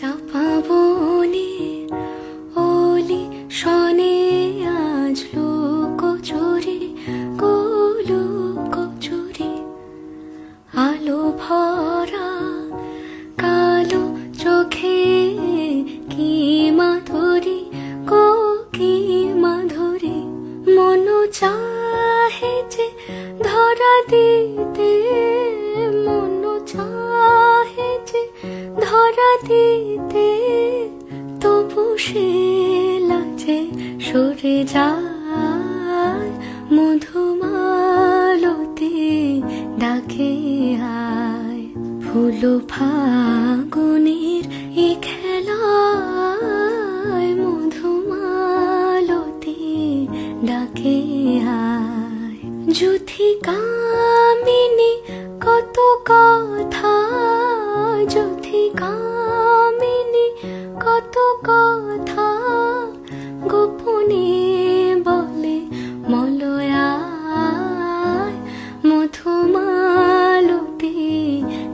চাপা বনে ওলি শনে আজ লোক চুরি গোলো কচুরি আলো ভরা কালো চোখে কি মাধুরী, গো কি মাধুরী। মন চাহে যে ধরা দিতে, মন চাহে যে ধরা দিতে। সে লাজে সরে যায় মধুমালতি ডাকে আয়। ফুল ফাগুনের এ খেলায় মধুমালতি ডাকে আয়। যুথি কামিনী, কত কথা। যুথি কামিনী, কত কথা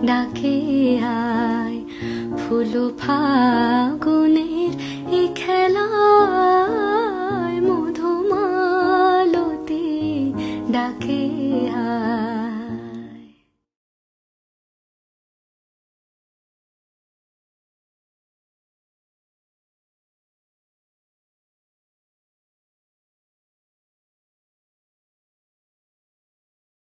ডাকে আয়। ফুল ফাগুনের এ খেলায় মধুমালতি ডাকে আয়।